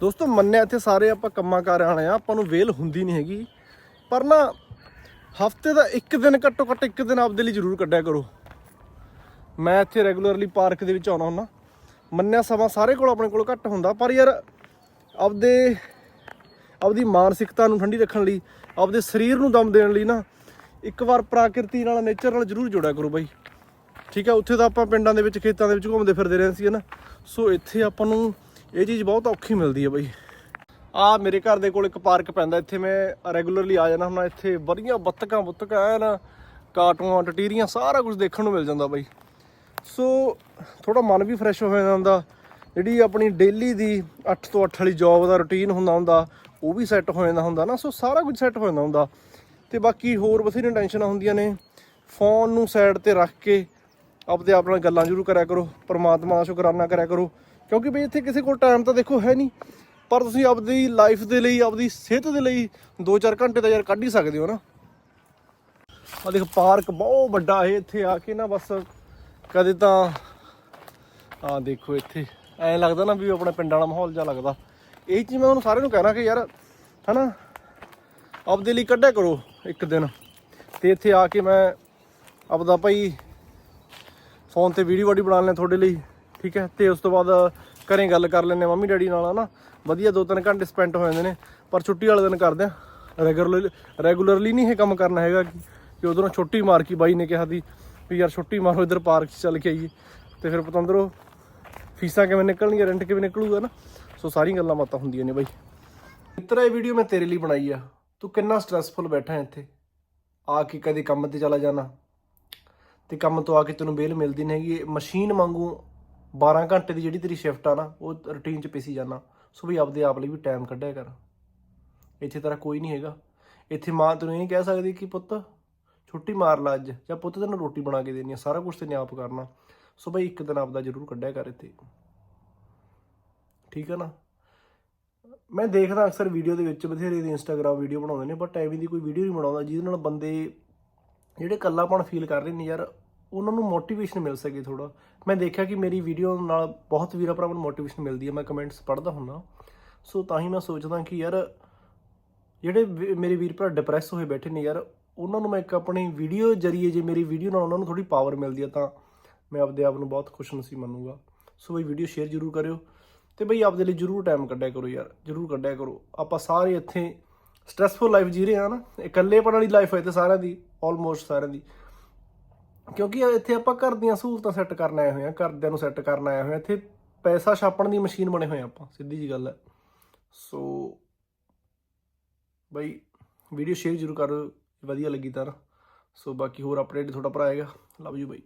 ਦੋਸਤੋ, ਮੰਨਿਆ ਇੱਥੇ ਸਾਰੇ ਆਪਾਂ ਕੰਮਾਂ ਕਾਰਾਂ ਵਾਲੇ ਆ, ਆਪਾਂ ਨੂੰ ਵੇਲ ਹੁੰਦੀ ਨਹੀਂ ਹੈਗੀ। ਪਰ ਨਾ, ਹਫ਼ਤੇ ਦਾ ਇੱਕ ਦਿਨ ਘੱਟੋ ਘੱਟ ਇੱਕ ਦਿਨ ਆਪਦੇ ਲਈ ਜ਼ਰੂਰ ਕੱਢਿਆ ਕਰੋ। ਮੈਂ ਇੱਥੇ ਰੈਗੂਲਰਲੀ ਪਾਰਕ ਦੇ ਵਿੱਚ ਆਉਣਾ ਹੁੰਦਾ। ਮੰਨਿਆ ਸਮਾਂ ਸਾਰੇ ਕੋਲ ਆਪਣੇ ਕੋਲ ਘੱਟ ਹੁੰਦਾ, ਪਰ ਯਾਰ ਆਪਦੇ, ਆਪਦੀ ਮਾਨਸਿਕਤਾ ਨੂੰ ਠੰਡੀ ਰੱਖਣ ਲਈ, ਆਪਦੇ ਸਰੀਰ ਨੂੰ ਦਮ ਦੇਣ ਲਈ ਨਾ, ਇੱਕ ਵਾਰ ਪ੍ਰਕਿਰਤੀ ਨਾਲ ਨੇਚਰ ਨਾਲ ਜ਼ਰੂਰ ਜੋੜਿਆ ਕਰੋ ਬਾਈ। ਠੀਕ ਹੈ, ਉੱਥੇ ਤਾਂ ਆਪਾਂ ਪਿੰਡਾਂ ਦੇ ਵਿੱਚ, ਖੇਤਾਂ ਦੇ ਵਿੱਚ ਘੁੰਮਦੇ ਫਿਰਦੇ ਰਹਿੰਦੇ ਸੀ ਨਾ? ਸੋ ਇੱਥੇ ਆਪਾਂ ਨੂੰ ਇਹ ਚੀਜ਼ ਬਹੁਤ ਔਖੀ ਮਿਲਦੀ ਹੈ ਬਾਈ। ਆ ਮੇਰੇ ਘਰ ਦੇ ਕੋਲ ਇੱਕ ਪਾਰਕ ਪੈਂਦਾ, ਇੱਥੇ ਮੈਂ ਰੈਗੂਲਰਲੀ ਆ ਜਾਣਾ ਹੁੰਦਾ, ਇੱਥੇ ਬੜੀਆਂ ਬੱਤਕਾਂ ਬੁੱਤਕਾਂ, ਐਨ ਕਾਟੂਆਂ ਟਟੀਰੀਆਂ, ਸਾਰਾ ਕੁਝ ਦੇਖਣ ਨੂੰ ਮਿਲ ਜਾਂਦਾ ਬਾਈ। ਸੋ ਥੋੜਾ ਮਨ ਵੀ ਫਰੈਸ਼ ਹੋ ਜਾਂਦਾ, ਜਿਹੜੀ ਆਪਣੀ ਡੇਲੀ ਦੀ 8 ਤੋਂ 8 ਵਾਲੀ ਜੌਬ ਦਾ ਰੁਟੀਨ ਹੁੰਦਾ ਹੁੰਦਾ, ਉਹ ਵੀ ਸੈੱਟ ਹੋ ਜਾਂਦਾ ਹੁੰਦਾ ਨਾ, ਸੋ ਸਾਰਾ ਕੁਝ ਸੈੱਟ ਹੋ ਜਾਂਦਾ ਹੁੰਦਾ। ਤੇ ਬਾਕੀ ਹੋਰ ਬਥੇਰੀਆਂ ਟੈਨਸ਼ਨਾਂ ਹੁੰਦੀਆਂ ਨੇ ਫੋਨ ਨੂੰ ਸਾਈਡ ਤੇ ਰੱਖ ਕੇ ਆਪਦੇ ਆਪ ਨਾਲ ਗੱਲਾਂ ਜ਼ਰੂਰ ਕਰਿਆ ਕਰੋ, ਪਰਮਾਤਮਾ ਦਾ ਸ਼ੁਕਰਾਨਾ ਕਰਿਆ ਕਰੋ। ਕਿਉਂਕਿ ਬਈ ਇੱਥੇ ਕਿਸੇ ਕੋਲ ਟਾਈਮ ਤਾਂ ਦੇਖੋ ਹੈ ਨਹੀਂ। ਪਰ ਤੁਸੀਂ ਆਪਦੀ ਲਾਈਫ ਦੇ ਲਈ, ਆਪਦੀ ਸਿਹਤ ਦੇ ਲਈ 2-4 ਘੰਟੇ ਤਾਂ ਯਾਰ ਕੱਢ ਹੀ ਸਕਦੇ ਹੋ ਨਾ। ਆ ਦੇਖ ਪਾਰਕ ਬਹੁਤ ਵੱਡਾ ਹੈ ਇੱਥੇ ਆ ਕੇ ਨਾ ਬਸ ਕਦੇ ਤਾਂ ਆ ਦੇਖੋ ਇੱਥੇ, ਐਂ ਲੱਗਦਾ ਨਾ ਵੀ ਆਪਣਾ ਪਿੰਡ ਵਾਲਾ ਮਾਹੌਲ ਜਿਹਾ ਲੱਗਦਾ। ਇਹ ਚੀਜ਼ ਮੈਂ ਤੁਹਾਨੂੰ ਸਾਰਿਆਂ ਨੂੰ ਕਹਿਣਾ ਕਿ ਯਾਰ, ਹਨਾ, ਆਪਦੇ ਲਈ ਕੱਢਿਆ ਕਰੋ ਇੱਕ ਦਿਨ। ਤੇ ਇੱਥੇ ਆ ਕੇ ਮੈਂ ਆਪਦਾ ਭਾਈ ਫੋਨ ਤੇ ਵੀਡੀਓ ਵਾਡੀ ਬਣਾ ਲੈਣਾ ਤੁਹਾਡੇ ਲਈ। ਠੀਕ ਹੈ? ਤੇ ਉਸ ਤੋਂ ਬਾਅਦ ਘਰੇ ਗੱਲ ਕਰ ਲੈਣੇ ਮੰਮੀ ਡੈਡੀ ਨਾਲ, ਹਨਾ? ਵਧੀਆ, ਦੋ ਤਿੰਨ ਘੰਟੇ ਸਪੈਂਡ ਹੋ ਜਾਂਦੇ ਨੇ। ਪਰ ਛੁੱਟੀ ਵਾਲੇ ਦਿਨ ਕਰਦੇ ਆ ਰੈਗੂਲਰ ਰੈਗੂਲਰਲੀ ਨਹੀਂ ਇਹ ਕੰਮ ਕਰਨਾ ਹੈਗਾ ਕਿ ਉਧਰੋਂ ਛੁੱਟੀ ਮਾਰ ਕੇ ਬਾਈ ਨੇ ਕਿਹਾ ਦੀ ਵੀ ਯਾਰ ਛੁੱਟੀ ਮਾਰੋ, ਇੱਧਰ ਪਾਰਕ 'ਚ ਚੱਲ ਕੇ ਆਈਏ। ਤੇ ਫਿਰ ਪਤੰਦਰੋ, ਫੀਸਾਂ ਕਿਵੇਂ ਨਿਕਲਣਗੀਆਂ ਰੈਂਟ ਕਿਵੇਂ ਨਿਕਲੂਗਾ ਨਾ ਸੋ ਸਾਰੀਆਂ ਗੱਲਾਂ ਬਾਤਾਂ ਹੁੰਦੀਆਂ ਨੇ ਬਾਈ। ਮਿੱਤਰਾ, ਇਹ ਵੀਡੀਓ ਮੈਂ ਤੇਰੇ ਲਈ ਬਣਾਈ ਆ। ਤੂੰ ਕਿੰਨਾ ਸਟ੍ਰੈਸਫੁਲ ਬੈਠਾ ਇੱਥੇ? ਆ ਕੇ ਕਦੇ ਕੰਮ ਤੇ ਚਲਾ ਜਾਣਾ? ਤੇ ਕੰਮ ਤੋਂ ਆ ਕੇ ਤੈਨੂੰ ਬੇਲ ਮਿਲਦੀ ਨਹੀਂ ਹੈਗੀ। ਮਸ਼ੀਨ ਵਾਂਗੂ 12 ਘੰਟੇ ਦੀ ਜਿਹੜੀ ਤੇਰੀ ਸ਼ਿਫਟ ਆ ਨਾ, ਉਹ ਰੁਟੀਨ 'ਚ ਪਿਸੀ ਜਾਣਾ ਸੋ ਵੀ ਆਪਦੇ ਆਪ ਲਈ ਵੀ ਟਾਈਮ ਕੱਢਿਆ ਕਰ। ਇੱਥੇ ਤੇਰਾ ਕੋਈ ਨਹੀਂ ਹੈਗਾ। ਇੱਥੇ ਮਾਂ ਤੈਨੂੰ ਇਹ ਨਹੀਂ ਕਹਿ ਸਕਦੀ ਕਿ ਪੁੱਤ, ਛੁੱਟੀ ਮਾਰ ਲੈ ਅੱਜ, ਜਾਂ ਪੁੱਤ ਤੈਨੂੰ ਰੋਟੀ ਬਣਾ ਕੇ ਦੇਣੀ ਆ, ਸਾਰਾ ਕੁਝ ਤੈਨੂੰ ਆਪ ਕਰਨਾ। ਸੋ ਬਈ ਇੱਕ ਦਿਨ ਆਪਦਾ ਜ਼ਰੂਰ ਕੱਢਿਆ ਕਰ ਇੱਥੇ। ਠੀਕ ਹੈ ਨਾ? ਮੈਂ ਦੇਖਦਾ ਅਕਸਰ ਵੀਡੀਓ ਦੇ ਵਿੱਚ ਬਥੇਰੇ ਦੇ ਇੰਸਟਾਗ੍ਰਾਮ ਵੀਡੀਓ ਬਣਾਉਂਦੇ ਨੇ ਬਟ ਐਵੇਂ ਦੀ ਕੋਈ ਵੀਡੀਓ ਨਹੀਂ ਬਣਾਉਂਦਾ, ਜਿਹਦੇ ਨਾਲ ਬੰਦੇ ਜਿਹੜੇ ਇਕੱਲਾਪਣ ਫੀਲ ਕਰ ਰਹੇ ਨੇ ਯਾਰ ਉਹਨਾਂ ਨੂੰ ਮੋਟੀਵੇਸ਼ਨ ਮਿਲ ਸਕੇ ਥੋੜਾ ਮੈਂ ਦੇਖਿਆ ਕਿ ਮੇਰੀ ਵੀਡੀਓ ਨਾਲ ਬਹੁਤ ਵੀਰਾਂ ਭਰਾਵਾਂ ਨੂੰ ਮੋਟੀਵੇਸ਼ਨ ਮਿਲਦੀ ਹੈ। ਮੈਂ ਕਮੈਂਟਸ ਪੜ੍ਹਦਾ ਹੁੰਦਾ। ਸੋ ਤਾਂ ਹੀ ਮੈਂ ਸੋਚਦਾ ਕਿ ਯਾਰ, ਜਿਹੜੇ ਵੀ- ਮੇਰੇ ਵੀਰ ਭਰਾ ਡਿਪਰੈਸ ਹੋਏ ਬੈਠੇ ਨੇ ਯਾਰ, ਉਹਨਾਂ ਨੂੰ ਮੈਂ ਇੱਕ ਆਪਣੀ ਵੀਡੀਓ ਜਰੀਏ ਜੇ ਮੇਰੀ ਵੀਡੀਓ ਨਾਲ ਉਹਨਾਂ ਨੂੰ ਥੋੜੀ ਪਾਵਰ ਮਿਲਦੀ ਹੈ ਤਾਂ ਮੈਂ ਆਪਦੇ ਆਪ ਨੂੰ ਬਹੁਤ ਖੁਸ਼ਨਸੀਬ ਮੰਨੂਗਾ। ਸੋ ਬਈ ਵੀਡੀਓ ਸ਼ੇਅਰ ਜ਼ਰੂਰ ਕਰਿਓ। ਤੇ ਬਈ ਆਪਦੇ ਲਈ ਜ਼ਰੂਰ ਟਾਈਮ ਕੱਢਿਆ ਕਰੋ ਯਾਰ, ਜ਼ਰੂਰ ਕੱਢਿਆ ਕਰੋ। ਆਪਾਂ ਸਾਰੇ ਇੱਥੇ ਸਟ੍ਰੈਸਫੁਲ ਲਾਈਫ ਜੀ ਰਹੇ ਹਾਂ ਨਾ। ਇਕੱਲੇਪਣ ਵਾਲੀ ਲਾਈਫ ਹੈ ਤੇ ਸਾਰਿਆਂ ਦੀ ਆਲਮੋਸਟ ਸਾਰਿਆਂ ਦੀ। ਕਿਉਂਕਿ ਇੱਥੇ ਆਪਾਂ ਘਰ ਦੀਆਂ ਸਹੂਲਤਾਂ ਸੈੱਟ ਕਰਨ ਆਏ ਹੋਏ ਆ, ਘਰਦਿਆਂ ਨੂੰ ਸੈੱਟ ਕਰਨ ਆਏ ਹੋਏ ਆ। ਇੱਥੇ ਪੈਸਾ ਛਾਪਣ ਦੀ ਮਸ਼ੀਨ ਬਣੇ ਹੋਏ ਆ ਆਪਾਂ, ਸਿੱਧੀ ਜੀ ਗੱਲ ਹੈ। ਸੋ ਬਈ ਵੀਡੀਓ ਸ਼ੇਅਰ ਜ਼ਰੂਰ ਕਰੋ, ਵਧੀਆ ਲੱਗੀ ਤਾਂ। ਨਾ ਸੋ ਬਾਕੀ ਹੋਰ ਅਪਡੇਟ ਤੁਹਾਡਾ ਭਰਾ ਆਏਗਾ। Love you by